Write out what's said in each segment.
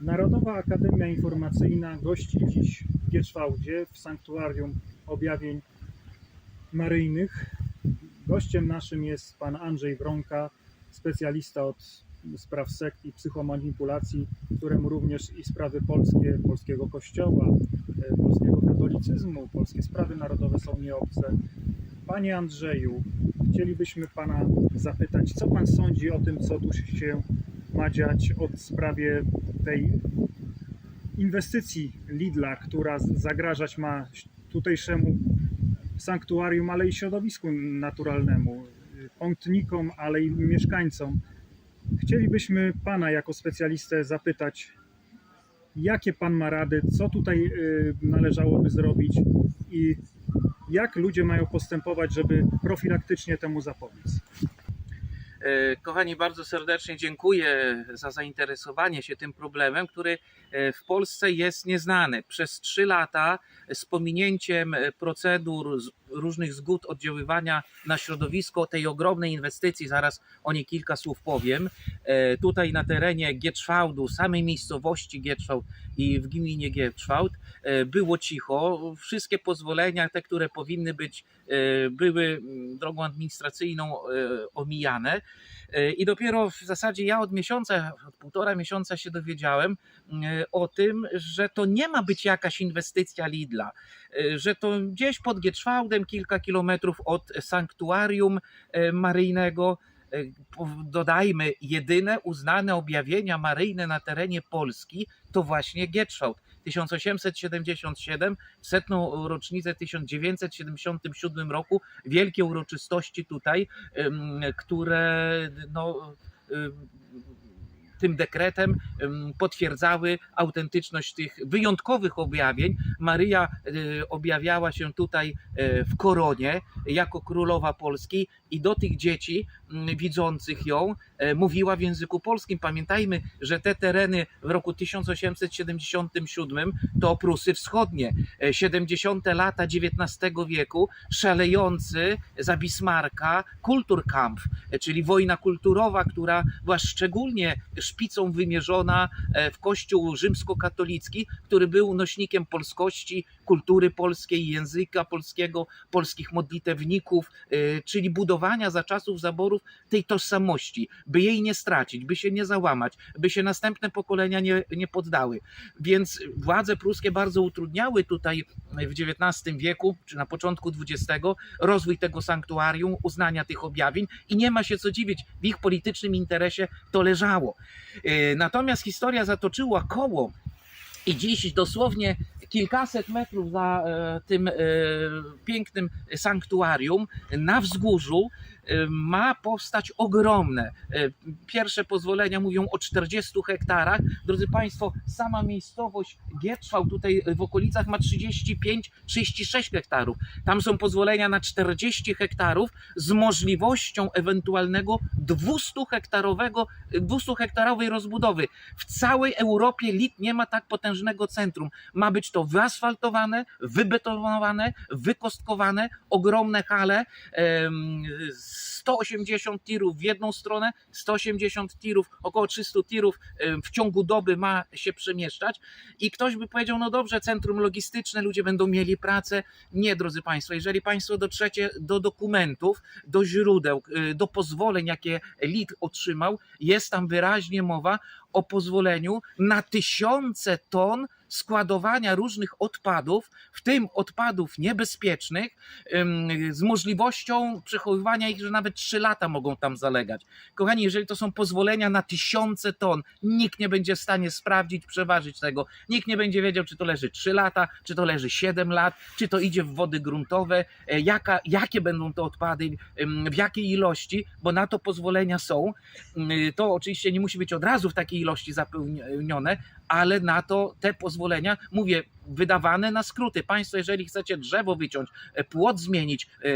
Narodowa Akademia Informacyjna gości dziś w Gietrzwałdzie w Sanktuarium Objawień Maryjnych. Gościem naszym jest pan Andrzej Wronka, specjalista od spraw sekt i psychomanipulacji, któremu również i sprawy polskie, polskiego kościoła, e, polskiego katolicyzmu, polskie sprawy narodowe są nieobce. Panie Andrzeju, chcielibyśmy pana zapytać, co pan sądzi o tym, co tu się ma dziać od sprawie tej inwestycji Lidla, która zagrażać ma tutejszemu sanktuarium, ale i środowisku naturalnemu, pątnikom, ale i mieszkańcom. Chcielibyśmy pana jako specjalistę zapytać, jakie pan ma rady, co tutaj y, należałoby zrobić i jak ludzie mają postępować, żeby profilaktycznie temu zapobiec. E, Kochani, bardzo serdecznie dziękuję za zainteresowanie się tym problemem, który e, w Polsce jest nieznany. Przez trzy lata z pominięciem e, procedur, różnych zgód oddziaływania na środowisko tej ogromnej inwestycji, zaraz o niej kilka słów powiem, e, tutaj na terenie Gietrzwałdu, samej miejscowości Gietrzwałd i w gminie Gietrzwałd e, było cicho. Wszystkie pozwolenia, te, które powinny być, e, były mm, drogą administracyjną omijane. I dopiero w zasadzie ja od miesiąca, od półtora miesiąca się dowiedziałem e, o tym, że to nie ma być jakaś inwestycja Lidla, e, że to gdzieś pod Gietrzwałdem, kilka kilometrów od sanktuarium e, maryjnego, dodajmy, jedyne uznane objawienia maryjne na terenie Polski to właśnie Gietrzwałd. 1877, w setną rocznicę 1977 roku, wielkie uroczystości tutaj, które no, tym dekretem em, potwierdzały autentyczność tych wyjątkowych objawień. Maryja e, objawiała się tutaj e, w koronie jako królowa Polski i do tych dzieci widzących ją e, mówiła w języku polskim. Pamiętajmy, że te tereny w roku 1877 to Prusy Wschodnie, e, 70. lata XIX wieku, szalejący za Bismarcka Kulturkampf, e, czyli wojna kulturowa, która była szczególnie szpicą wymierzona e, w Kościół rzymskokatolicki, który był nośnikiem polskości, kultury polskiej, języka polskiego, polskich modlitewników, e, czyli budowania za czasów tej tożsamości, by jej nie stracić, by się nie załamać, by się następne pokolenia nie, nie poddały. Więc władze pruskie bardzo utrudniały tutaj w XIX wieku, czy na początku XX, rozwój tego sanktuarium, uznania tych objawień i nie ma się co dziwić, w ich politycznym interesie to leżało. E, Natomiast historia zatoczyła koło i dziś dosłownie kilkaset metrów za e, tym e, pięknym sanktuarium na wzgórzu e, ma powstać ogromne. Pierwsze pozwolenia mówią o 40 hektarach. Drodzy Państwo, sama miejscowość Gietrzwałd tutaj w okolicach ma 35-36 hektarów. Tam są pozwolenia na 40 hektarów z możliwością ewentualnego 200 hektarowego, 200 hektarowej rozbudowy. W całej Europie LIT nie ma tak potężnego centrum. Ma być to wyasfaltowane, wybetonowane, wykostkowane, ogromne hale, em, 180 tirów w jedną stronę, 180 tirów, około 300 tirów w ciągu doby ma się przemieszczać i ktoś by powiedział, no dobrze, centrum logistyczne, ludzie będą mieli pracę. Nie, drodzy Państwo, jeżeli Państwo dotrzecie do dokumentów, do źródeł, y, do pozwoleń, jakie LIT otrzymał, jest tam wyraźnie mowa o pozwoleniu na tysiące ton składowania różnych odpadów, w tym odpadów niebezpiecznych, z możliwością przechowywania ich, że nawet 3 lata mogą tam zalegać. Kochani, jeżeli to są pozwolenia na tysiące ton, nikt nie będzie w stanie sprawdzić, przeważyć tego. Nikt nie będzie wiedział, czy to leży 3 lata, czy to leży 7 lat, czy to idzie w wody gruntowe, e, jaka, jakie będą te odpady, w jakiej ilości, bo na to pozwolenia są. To oczywiście nie musi być od razu w takiej ilości zapełnione, ale na to te pozwolenia, mówię, wydawane na skróty. Państwo, jeżeli chcecie drzewo wyciąć, e, płot zmienić, e,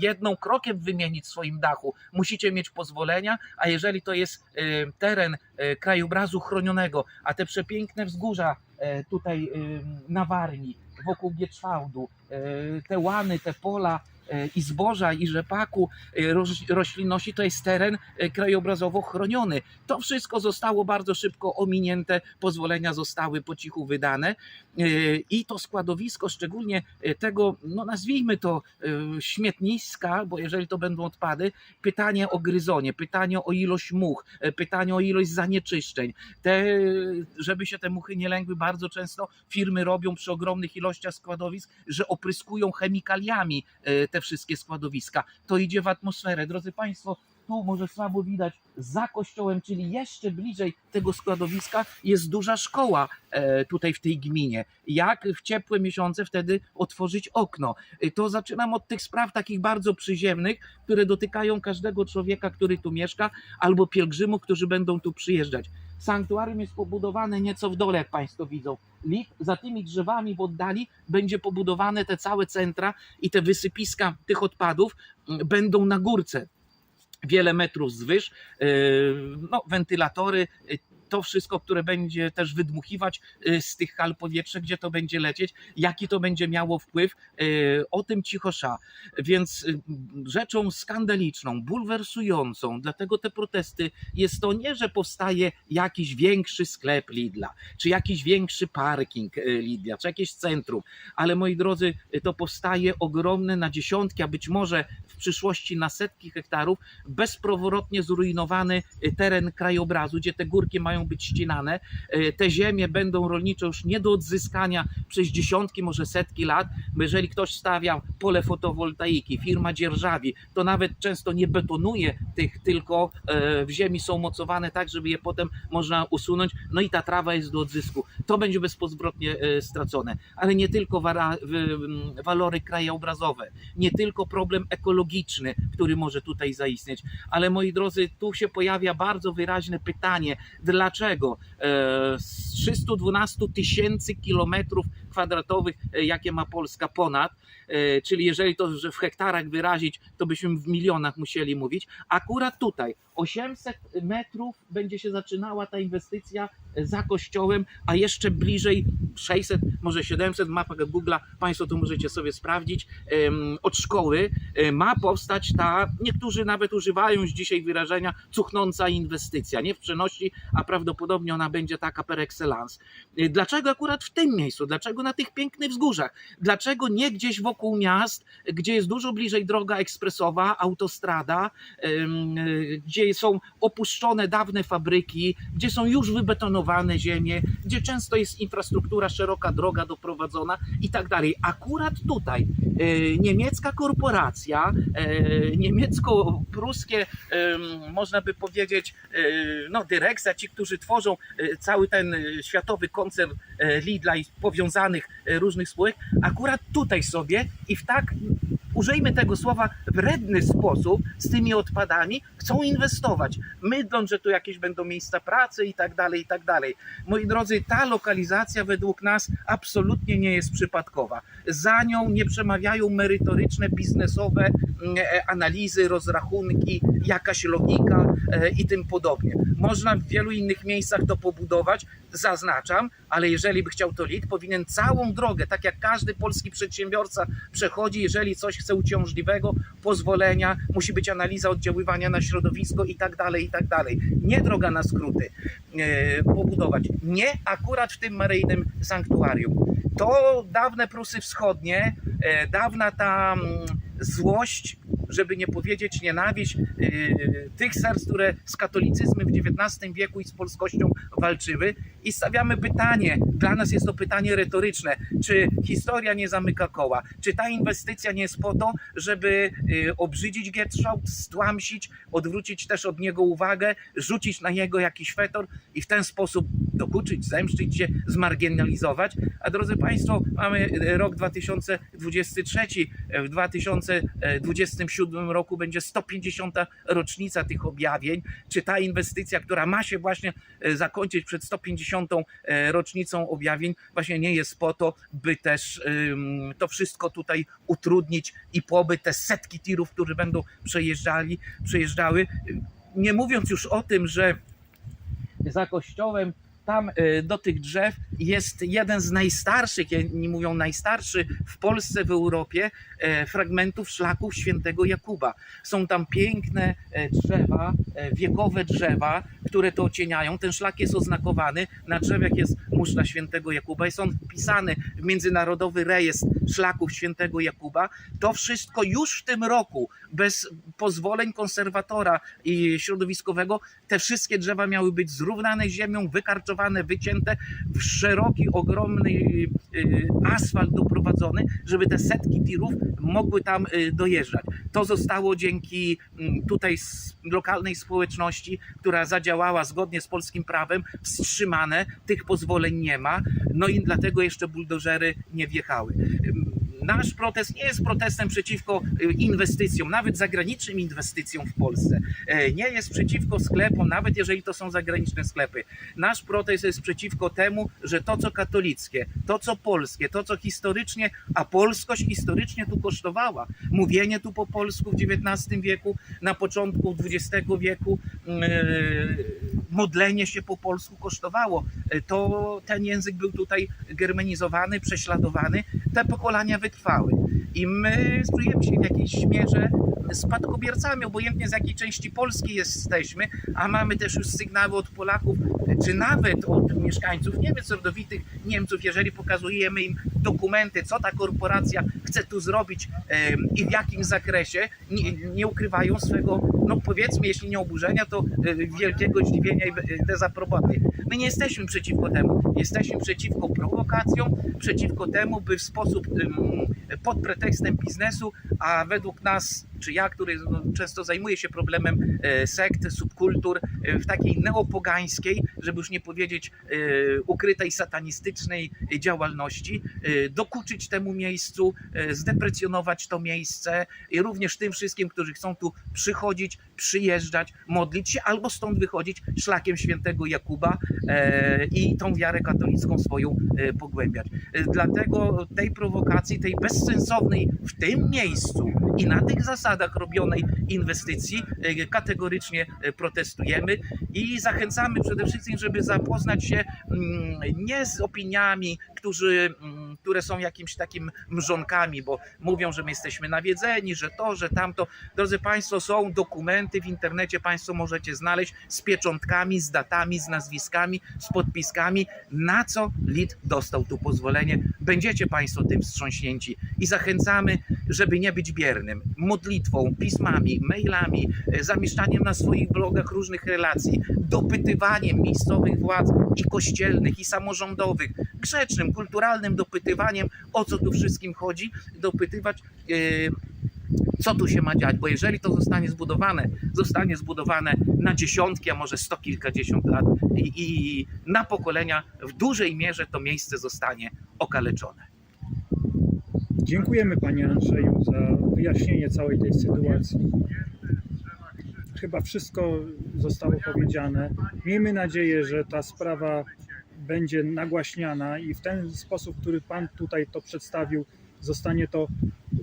jedną krokiem wymienić w swoim dachu, musicie mieć pozwolenia, a jeżeli to jest e, teren krajobrazu chronionego, a te przepiękne wzgórza tutaj na Warmii, wokół Gietrzwałdu, e, te łany, te pola, i zboża, i rzepaku, e, roś- roślinności, to jest teren e, krajobrazowo chroniony. To wszystko zostało bardzo szybko ominięte, pozwolenia zostały po cichu wydane e, i to składowisko, szczególnie e, tego, no nazwijmy to e, śmietniska, bo jeżeli to będą odpady, pytanie o gryzonie, pytanie o ilość much, e, pytanie o ilość zanieczyszczeń. Te, żeby się te muchy nie lęgły, bardzo często firmy robią przy ogromnych ilościach składowisk, że opryskują chemikaliami e, te wszystkie składowiska. To idzie w atmosferę. Drodzy Państwo, tu może słabo widać za kościołem, czyli jeszcze bliżej tego składowiska jest duża szkoła e, tutaj w tej gminie. Jak w ciepłe miesiące wtedy otworzyć okno? E, To zaczynam od tych spraw takich bardzo przyziemnych, które dotykają każdego człowieka, który tu mieszka, albo pielgrzymów, którzy będą tu przyjeżdżać. Sanktuarium jest pobudowane nieco w dole, jak Państwo widzą. Lit za tymi drzewami w oddali będzie pobudowane te całe centra i te wysypiska tych odpadów mm, będą na górce wiele metrów zwyż, yy, no, wentylatory, yy, to wszystko, które będzie też wydmuchiwać yy, z tych hal powietrze, gdzie to będzie lecieć, jaki to będzie miało wpływ, yy, o tym cicho sza. Więc yy, rzeczą skandaliczną, bulwersującą, dlatego te protesty jest to nie, że powstaje jakiś większy sklep Lidla, czy jakiś większy parking Lidla, czy jakieś centrum, ale moi drodzy, to powstaje ogromne na dziesiątki, a być może w przyszłości na setki hektarów bezpowrotnie zrujnowany y, teren krajobrazu, gdzie te górki mają być ścinane. Y, Te ziemie będą rolnicze już nie do odzyskania przez dziesiątki, może setki lat. Jeżeli ktoś stawia pole fotowoltaiki, firma dzierżawi, to nawet często nie betonuje tych, tylko e, w ziemi są mocowane tak, żeby je potem można usunąć. No i ta trawa jest do odzysku. To będzie bezpowrotnie e, stracone. Ale nie tylko walory krajobrazowe, nie tylko problem ekologiczny, który może tutaj zaistnieć, ale moi drodzy, tu się pojawia bardzo wyraźne pytanie, dlaczego e, z 312 tysięcy kilometrów kwadratowych, e, jakie ma Polska ponad, e, czyli jeżeli to że w hektarach wyrazić, to byśmy w milionach musieli mówić, akurat tutaj 800 metrów będzie się zaczynała ta inwestycja e, za kościołem, a jeszcze bliżej 600, może 700 w mapach Google'a, Państwo to możecie sobie sprawdzić, od szkoły ma powstać ta, niektórzy nawet używają już dzisiaj wyrażenia, cuchnąca inwestycja, nie w przenośni, a prawdopodobnie ona będzie taka per excellence. Dlaczego akurat w tym miejscu? Dlaczego na tych pięknych wzgórzach? Dlaczego nie gdzieś wokół miast, gdzie jest dużo bliżej droga ekspresowa, autostrada, gdzie są opuszczone dawne fabryki, gdzie są już wybetonowane ziemie, gdzie często jest infrastruktura, szeroka droga doprowadzona i tak dalej. Akurat tutaj e, niemiecka korporacja, e, niemiecko-pruskie, em, można by powiedzieć, e, no, dyrekcja, ci, którzy tworzą cały ten światowy koncern Lidla i powiązanych e, różnych spółek, akurat tutaj sobie i w tak użyjmy tego słowa, wredny sposób z tymi odpadami chcą inwestować, mydląc, że tu jakieś będą miejsca pracy i tak dalej, i tak dalej. Moi drodzy, ta lokalizacja według nas absolutnie nie jest przypadkowa. Za nią nie przemawiają merytoryczne, biznesowe mm, e, analizy, rozrachunki, jakaś logika e, i tym podobnie. Można w wielu innych miejscach to pobudować, zaznaczam, ale jeżeli by chciał to LID, powinien całą drogę, tak jak każdy polski przedsiębiorca przechodzi, jeżeli coś chce uciążliwego, pozwolenia, musi być analiza oddziaływania na środowisko i tak dalej, i tak dalej. Nie droga na skróty e, pobudować. Nie akurat w tym maryjnym sanktuarium. To dawne Prusy Wschodnie, e, dawna ta mm, złość, żeby nie powiedzieć nienawiść e, tych serc, które z katolicyzmem w XIX wieku i z polskością walczyły. I stawiamy pytanie, dla nas jest to pytanie retoryczne, czy historia nie zamyka koła? Czy ta inwestycja nie jest po to, żeby e, obrzydzić Gietrzałt, stłamsić, odwrócić też od niego uwagę, rzucić na niego jakiś fetor i w ten sposób dokuczyć, zemszczyć się, zmarginalizować? A drodzy Państwo, mamy e, rok 2023, w 2027 roku będzie 150. rocznica tych objawień. Czy ta inwestycja, która ma się właśnie e, zakończyć przed 150. e, rocznicą objawień, właśnie nie jest po to, by też to wszystko tutaj utrudnić i poby te setki tirów, które będą przejeżdżali, przejeżdżały. Nie mówiąc już o tym, że za kościołem tam e, do tych drzew jest jeden z najstarszych, jedni mówią najstarszy w Polsce, w Europie, e, fragmentów szlaków świętego Jakuba. Są tam piękne e, drzewa, wiekowe drzewa, które to ocieniają. Ten szlak jest oznakowany, na drzewach jest muszla świętego Jakuba, jest on wpisany w Międzynarodowy Rejestr Szlaków Świętego Jakuba. To wszystko już w tym roku, bez pozwoleń konserwatora i środowiskowego, te wszystkie drzewa miały być zrównane z ziemią, wycięte, w szeroki, ogromny y, asfalt doprowadzony, żeby te setki tirów mogły tam y, dojeżdżać. To zostało dzięki mm, tutaj lokalnej społeczności, która zadziałała zgodnie z polskim prawem, wstrzymane, tych pozwoleń nie ma, no i dlatego jeszcze buldożery nie wjechały. Nasz protest nie jest protestem przeciwko y, inwestycjom, nawet zagranicznym inwestycjom w Polsce. E, Nie jest przeciwko sklepom, nawet jeżeli to są zagraniczne sklepy. Nasz protest jest przeciwko temu, że to co katolickie, to co polskie, to co historycznie, a polskość historycznie tu kosztowała. Mówienie tu po polsku w XIX wieku, na początku XX wieku, yy, modlenie się po polsku kosztowało. E, To ten język był tutaj germanizowany, prześladowany. Te pokolenia I my czujemy się w jakiejś mierze spadkobiercami, obojętnie z jakiej części Polski jesteśmy, a mamy też już sygnały od Polaków, czy nawet od mieszkańców, nie wiem, rodowitych Niemców, jeżeli pokazujemy im dokumenty, co ta korporacja chce tu zrobić i w jakim zakresie, nie, nie ukrywają swego, no powiedzmy, jeśli nie oburzenia, to e, wielkiego zdziwienia i e, dezaprobaty. My nie jesteśmy przeciwko temu. Jesteśmy przeciwko prowokacjom, przeciwko temu, by w sposób pod pretekstem biznesu, a według nas, czy ja, który no, często zajmuję się problemem e, sekt, subkultur, e, w takiej neopogańskiej, żeby już nie powiedzieć e, ukrytej satanistycznej działalności, dokuczyć temu miejscu, zdeprecjonować to miejsce i również tym wszystkim, którzy chcą tu przychodzić, przyjeżdżać, modlić się albo stąd wychodzić szlakiem świętego Jakuba i tą wiarę katolicką swoją e, pogłębiać. E, Dlatego tej prowokacji, tej bezsensownej w tym miejscu i na tych zasadach robionej inwestycji e, kategorycznie e, protestujemy i zachęcamy przede wszystkim, żeby zapoznać się mm, nie z opiniami, którzy, mm, które są jakimś takim mrzonkami, bo mówią, że my jesteśmy nawiedzeni, że to, że tamto. Drodzy Państwo, są dokumenty w internecie, Państwo możecie znaleźć z pieczątkami, z datami, z nazwiskami, z podpiskami, na co LID dostał tu pozwolenie. Będziecie Państwo tym wstrząśnięci i zachęcamy, żeby nie być biernym. Modlitwą, pismami, mailami, e, zamieszczaniem na swoich blogach różnych relacji, dopytywaniem miejscowych władz i kościelnych, i samorządowych, grzecznym, kulturalnym dopytywaniem, o co tu wszystkim chodzi, dopytywać. e, co tu się ma dziać, bo jeżeli to zostanie zbudowane, zostanie zbudowane na dziesiątki, a może sto kilkadziesiąt lat i, i na pokolenia w dużej mierze to miejsce zostanie okaleczone. Dziękujemy Panie Andrzeju za wyjaśnienie całej tej sytuacji. Chyba wszystko zostało powiedziane. Miejmy nadzieję, że ta sprawa będzie nagłaśniana i w ten sposób, który Pan tutaj to przedstawił, zostanie to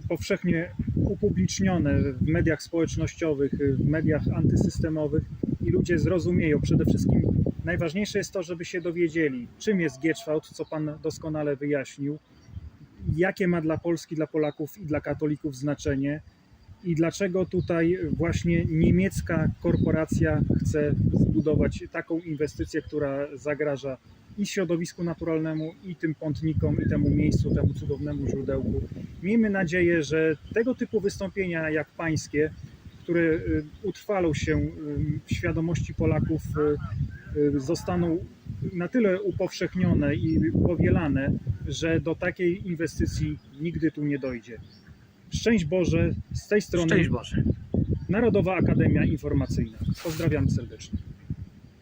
powszechnie upublicznione w mediach społecznościowych, w mediach antysystemowych i ludzie zrozumieją. Przede wszystkim najważniejsze jest to, żeby się dowiedzieli, czym jest Gieczwałt, co Pan doskonale wyjaśnił, jakie ma dla Polski, dla Polaków i dla katolików znaczenie i dlaczego tutaj właśnie niemiecka korporacja chce zbudować taką inwestycję, która zagraża i środowisku naturalnemu, i tym pątnikom, i temu miejscu, temu cudownemu źródełku. Miejmy nadzieję, że tego typu wystąpienia jak pańskie, które y, utrwalą się y, w świadomości Polaków, y, zostaną na tyle upowszechnione i powielane, że do takiej inwestycji nigdy tu nie dojdzie. Szczęść Boże, z tej strony Szczęść Boże. Narodowa Akademia Informacyjna. Pozdrawiam serdecznie.